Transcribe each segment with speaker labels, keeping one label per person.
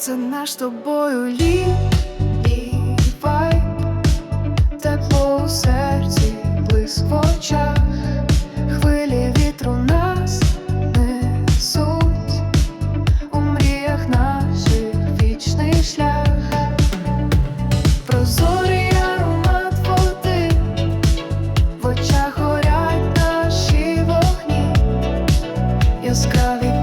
Speaker 1: це наш тобою лі, і вайб, тепло у серці, блиск в очах, хвилі вітру нас несуть, у мріях наших вічний шлях, прозорий аромат води, в очах горять наші вогні, яскраві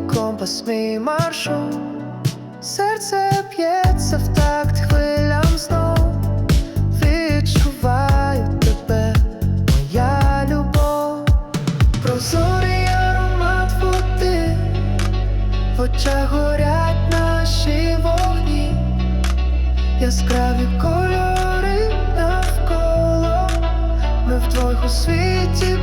Speaker 1: компас, мій маршрут. Серце б'ється в такт хвилям знов. Відчуваю тебе, моя любов, прозорий аромат води, в очах горять наші вогні, яскраві кольори навколо, ми вдвох у світі